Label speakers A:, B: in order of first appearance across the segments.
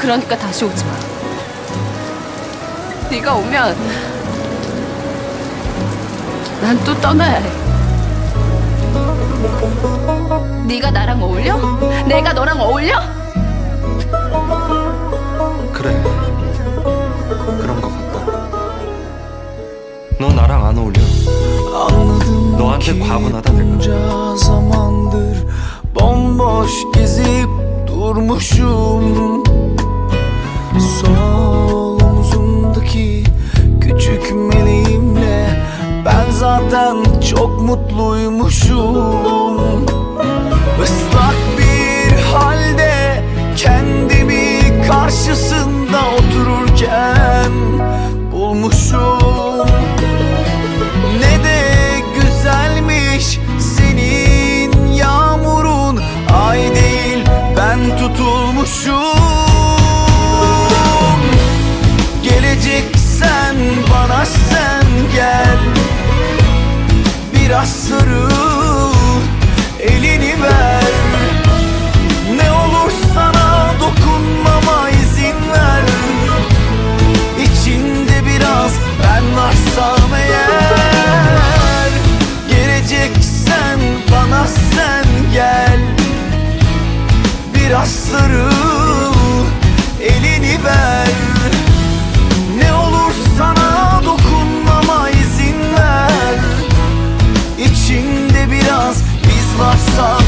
A: 그러니까 다시 오지 마. 네가 오면 난 또 떠나야 해. 네가 나랑 어울려? 내가 너랑 어울려?
B: 그래 그런 것 같다 너 나랑 안 어울려 너한테 과분하다 내가
C: bunca zamandır bomboş gezip durmuşum Sol omzumdaki küçük meleğimle ben zaten çok mutluymuşum. Islak bir halde kendimi karşısında otururken bulmuşum. Ne de güzelmiş senin yağmurun. Ay değil ben tutulmuşum Geleceksen bana sen gel. Biraz sarıl elini ver. Ne olur sana dokunmama izin ver. İçinde biraz ben varsam eğer. Geleceksen bana sen gel. Biraz sarıl varsa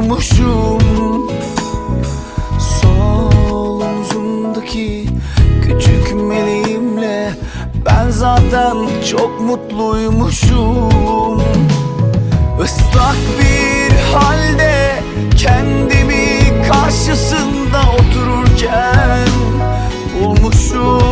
C: durmuşum Sol omzumdaki küçük meleğimle ben zaten çok mutluymuşum. Islak bir halde kendimi karşısında otururken bulmuşum